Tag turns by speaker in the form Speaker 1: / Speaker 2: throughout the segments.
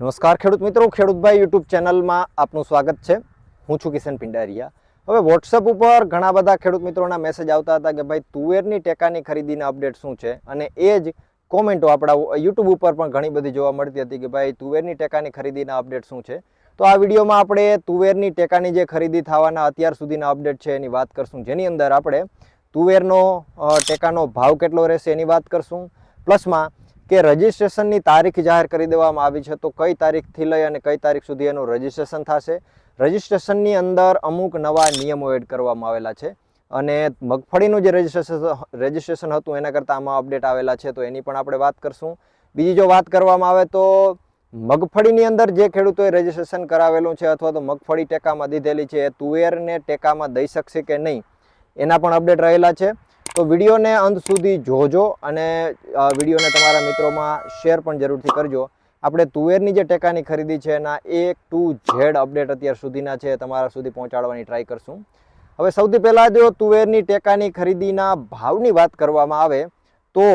Speaker 1: નમસ્કાર ખેડૂત મિત્રો ખેડૂતભાઈ યુટ્યુબ ચેનલમાં આપનું સ્વાગત છે. હું છું કિશન પિંડારિયા. હવે વોટ્સઅપ ઉપર ઘણા બધા ખેડૂત મિત્રોના મેસેજ આવતા હતા કે ભાઈ, તુવેરની ટેકાની ખરીદીના અપડેટ શું છે? અને એ જ કોમેન્ટો આપણા યુટ્યુબ ઉપર પણ ઘણી બધી જોવા મળતી હતી કે ભાઈ, તુવેરની ટેકાની ખરીદીના અપડેટ શું છે? તો આ વિડીયોમાં આપણે તુવેરની ટેકાની જે ખરીદી થવાના અત્યાર સુધીના અપડેટ છે એની વાત કરશું. જેની અંદર આપણે તુવેરનો ટેકાનો ભાવ કેટલો રહેશે એની વાત કરશું. પ્લસમાં કે રજિસ્ટ્રેશનની તારીખ જાહેર કરી દેવામાં આવી છે, તો કઈ તારીખથી લઈ અને કઈ તારીખ સુધી એનું રજિસ્ટ્રેશન થશે? રજિસ્ટ્રેશનની અંદર અમુક નવા નિયમો એડ કરવામાં આવેલા છે અને મગફળીનું જે રજિસ્ટ્રેશન રજિસ્ટ્રેશન હતું, એના કરતાં આમાં અપડેટ આવેલા છે, તો એની પણ આપણે વાત કરશું. બીજી જો વાત કરવામાં આવે તો મગફળીની અંદર જે ખેડૂતોએ રજિસ્ટ્રેશન કરાવેલું છે અથવા તો મગફળી ટેકામાં દીધેલી છે, એ તુવેરને ટેકામાં દઈ શકશે કે નહીં, એના પણ અપડેટ રહેલા છે. તો વિડીયોને અંત સુધી જોજો અને વિડીયોને તમારા મિત્રોમાં શેર પણ જરૂરથી કરજો. આપણે તુવેરની જે ટેકાની ખરીદી છે એના એ ટુ ઝેડ અપડેટ અત્યાર સુધીના છે, તમારા સુધી પહોંચાડવાની ટ્રાય કરશું. હવે સૌથી પહેલાં જો તુવેરની ટેકાની ખરીદીના ભાવની વાત કરવામાં આવે, તો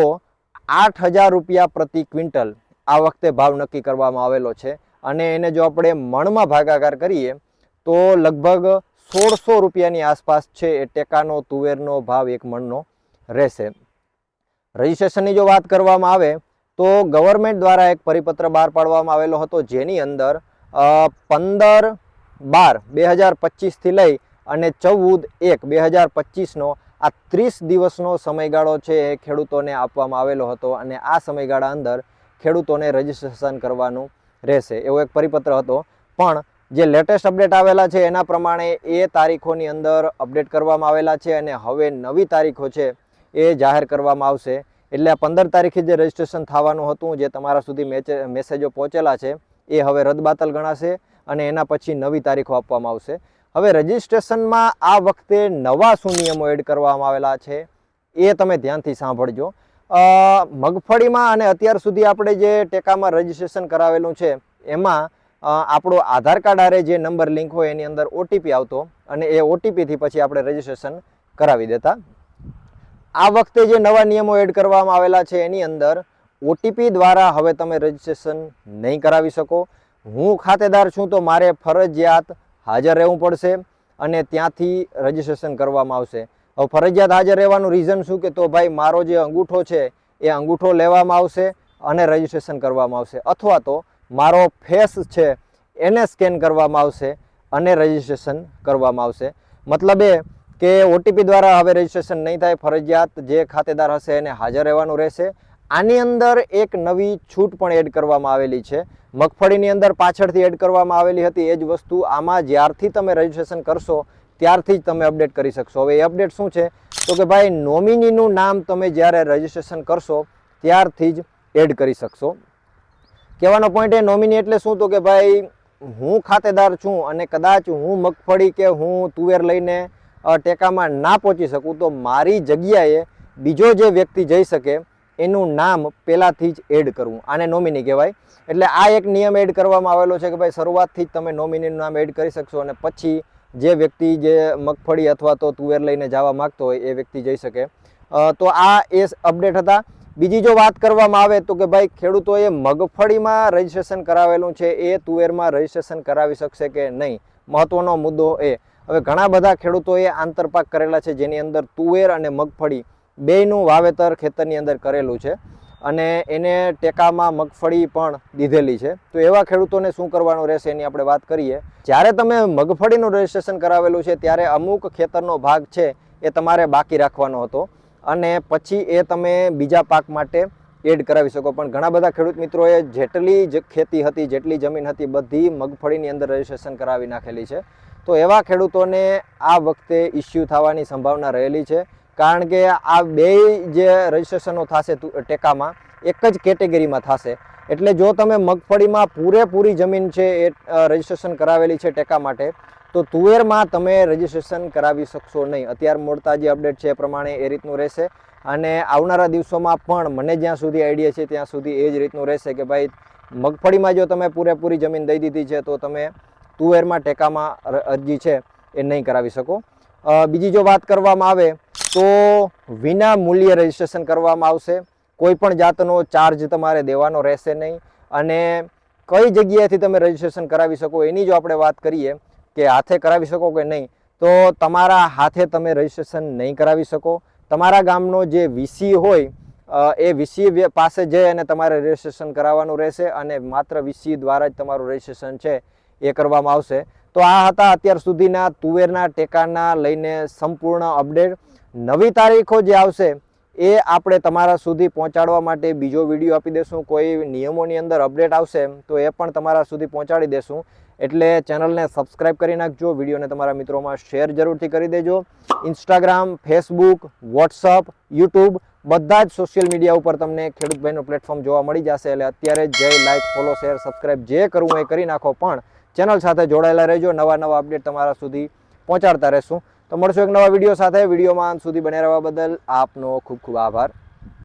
Speaker 1: આઠ હજાર રૂપિયા પ્રતિ ક્વિન્ટલ આ વખતે ભાવ નક્કી કરવામાં આવેલો છે. અને એને જો આપણે મણમાં ભાગાકાર કરીએ, તો લગભગ સોળસો રૂપિયાની આસપાસ છે એ ટેકાનો, તુવેરનો ભાવ એક મણનો. રહેશે. રજિસ્ટ્રેશનની જો વાત કરવામાં આવે, તો ગવર્મેન્ટ દ્વારા એક પરિપત્ર બહાર પાડવામાં આવેલો હતો, જેની અંદર પંદર બાર બે હજાર પચીસથી લઈ અને ચૌદ એક બે હજાર પચીસનો આ ત્રીસ દિવસનો સમયગાળો છે એ ખેડૂતોને આપવામાં આવેલો હતો અને આ સમયગાળા અંદર ખેડૂતોને રજિસ્ટ્રેશન કરવાનું રહેશે. એવો એક પરિપત્ર હતો. પણ જે લેટેસ્ટ અપડેટ આવેલા છે એના પ્રમાણે એ તારીખોની અંદર અપડેટ કરવામાં આવેલા છે અને હવે નવી તારીખો છે એ જાહેર કરવામાં આવશે. એટલે પંદર તારીખે જે રજિસ્ટ્રેશન થવાનું હતું, જે તમારા સુધી મેસેજો પહોંચેલા છે, એ હવે રદબાતલ ગણાશે અને એના પછી નવી તારીખો આપવામાં આવશે. હવે રજિસ્ટ્રેશનમાં આ વખતે નવા સુનિયમો એડ કરવામાં આવેલા છે, એ તમે ધ્યાનથી સાંભળજો. મગફળીમાં અને અત્યાર સુધી આપણે જે ટેકામાં રજિસ્ટ્રેશન કરાવેલું છે, એમાં આપણો આધાર કાર્ડ આરે જે નંબર લિંક હોય એની અંદર ઓટીપી આવતો અને એ ઓટીપીથી પછી આપણે રજિસ્ટ્રેશન કરાવી દેતા. આ વખતે જે નવા નિયમો એડ કરવામાં આવેલા છે એની અંદર ઓટીપી દ્વારા હવે તમે રજિસ્ટ્રેશન નહીં કરાવી શકો. હું ખાતેદાર છું તો મારે ફરજિયાત હાજર રહેવું પડશે અને ત્યાંથી રજિસ્ટ્રેશન કરવામાં આવશે. હવે ફરજિયાત હાજર રહેવાનું રીઝન શું કે તો ભાઈ મારો જે અંગૂઠો છે એ અંગૂઠો લેવામાં આવશે અને રજિસ્ટ્રેશન કરવામાં આવશે. અથવા તો મારો ફેસ છે એને સ્કેન કરવામાં આવશે અને રજિસ્ટ્રેશન કરવામાં આવશે. મતલબ એ કે ઓટીપી દ્વારા હવે રજિસ્ટ્રેશન નહીં થાય, ફરજિયાત જે ખાતેદાર હશે એને હાજર રહેવાનું રહેશે. આની અંદર એક નવી છૂટ પણ એડ કરવામાં આવેલી છે. મગફળીની અંદર પાછળથી એડ કરવામાં આવેલી હતી. એ જ વસ્તુ આમાં જ્યારથી તમે રજિસ્ટ્રેશન કરશો, ત્યારથી જ તમે અપડેટ કરી શકશો. હવે એ અપડેટ શું છે? તો કે ભાઈ, નોમિનીનું નામ તમે જ્યારે રજિસ્ટ્રેશન કરશો, ત્યારથી જ એડ કરી શકશો. કહેવાનો પોઈન્ટ એ, નોમિની એટલે શું? તો કે ભાઈ, હું ખાતેદાર છું અને કદાચ હું મગફળી કે હું તુવેર લઈને ટેકામાં ના પહોંચી શકું તો મારી જગ્યાએ બીજો જે વ્યક્તિ જઈ શકે, એનું નામ પહેલાંથી જ એડ કરવું આને નોમિની કહેવાય. એટલે આ એક નિયમ એડ કરવામાં આવેલો છે કે ભાઈ શરૂઆતથી જ તમે નોમિનીનું નામ એડ કરી શકશો અને પછી જે વ્યક્તિ જે મગફળી અથવા તો તુવેર લઈને જવા માગતો હોય એ વ્યક્તિ જઈ શકે. તો આ એ અપડેટ હતા. બીજી જો વાત કરવામાં આવે તો કે ભાઈ ખેડૂતોએ મગફળીમાં રજિસ્ટ્રેશન કરાવેલું છે, એ તુવેરમાં રજિસ્ટ્રેશન કરાવી શકશે કે નહીં? મહત્વનો મુદ્દો એ. હવે ઘણા બધા ખેડૂતોએ આંતરપાક કરેલા છે, જેની અંદર તુવેર અને મગફળી બેયનું વાવેતર ખેતરની અંદર કરેલું છે અને એને ટેકામાં મગફળી પણ દીધેલી છે. તો એવા ખેડૂતોને શું કરવાનું રહેશે એની આપણે વાત કરીએ. જ્યારે તમે મગફળીનું રજિસ્ટ્રેશન કરાવેલું છે, ત્યારે અમુક ખેતરનો ભાગ છે એ તમારે બાકી રાખવાનો હતો અને પછી એ તમે બીજા પાક માટે એડ કરાવી શકો. પણ ઘણા બધા ખેડૂત મિત્રોએ જેટલી જ ખેતી હતી, જેટલી જમીન હતી, બધી મગફળીની અંદર રજિસ્ટ્રેશન કરાવી નાખેલી છે. તો એવા ખેડૂતોને આ વખતે ઇસ્યુ થવાની સંભાવના રહેલી છે. કારણ કે આ બે જે રજિસ્ટ્રેશનો થશે ટેકામાં, એક જ કેટેગરીમાં થશે. એટલે જો તમે મગફળીમાં પૂરેપૂરી જમીન છે એ રજિસ્ટ્રેશન કરાવેલી છે ટેકા માટે, તો તુવેરમાં તમે રજિસ્ટ્રેશન કરાવી શકશો નહીં. અત્યાર મોડતા જે અપડેટ છે એ પ્રમાણે એ રીતનું રહેશે. અને આવનારા દિવસોમાં પણ મને જ્યાં સુધી આઈડિયા છે ત્યાં સુધી એ જ રીતનું રહેશે કે ભાઈ, મગફળીમાં જો તમે પૂરેપૂરી જમીન દઈ દીધી છે, તો તમે તુવેરમાં ટેકામાં અરજી છે એ નહીં કરાવી શકો. બીજી જો વાત કરવામાં આવે તો વિના મૂલ્યે રજિસ્ટ્રેશન કરવામાં આવશે. કોઈ પણ જાતનો ચાર્જ તમારે દેવાનો રહેશે નહીં અને કઈ જગ્યાએથી તમે રજીસ્ટ્રેશન કરાવી શકો એની જો આપણે વાત કરીએ કે હાથે કરાવી શકો કે નહીં, તો તમારા હાથે તમે રજીસ્ટ્રેશન નહીં કરાવી શકો. તમારા ગામનો જે વીસી હોય એ વીસી પાસે જઈ અને તમારે રજિસ્ટ્રેશન કરાવવાનું રહેશે અને માત્ર વીસી દ્વારા જ તમારું રજિસ્ટ્રેશન છે. એ કરવામાં આવશે. તો આ હતા અત્યાર સુધીના તુવેરના ટેકાના લઈને સંપૂર્ણ અપડેટ. નવી તારીખો જે આવશે એ આપણે તમારા સુધી પહોંચાડવા માટે બીજો વીડિયો આપી દેશું. કોઈ નિયમોની અંદર અપડેટ આવશે તો એ પણ તમારા સુધી પહોંચાડી દેશું. એટલે ચેનલને સબસ્ક્રાઇબ કરી નાખજો. વિડીયોને તમારા મિત્રોમાં શેર જરૂરથી કરી દેજો. ઇન્સ્ટાગ્રામ ફેસબુક વોટ્સઅપ યુટ્યુબ બધા જ સોશિયલ મીડિયા ઉપર તમને ખેડૂતભાઈનું પ્લેટફોર્મ જોવા મળી જશે. એટલે અત્યારે જય લાઇક ફોલો શેર સબસ્ક્રાઇબ જે કરવું એ કરી નાખો. પણ ચેનલ સાથે જોડાયેલા રહેજો. નવા નવા અપડેટ તમારા સુધી પહોંચાડતા રહેશું. તો મળશું એક નવા વીડિયો સાથે. વિડીયોમાં સુધી બને રહેવા બદલ આપનો ખૂબ ખૂબ આભાર.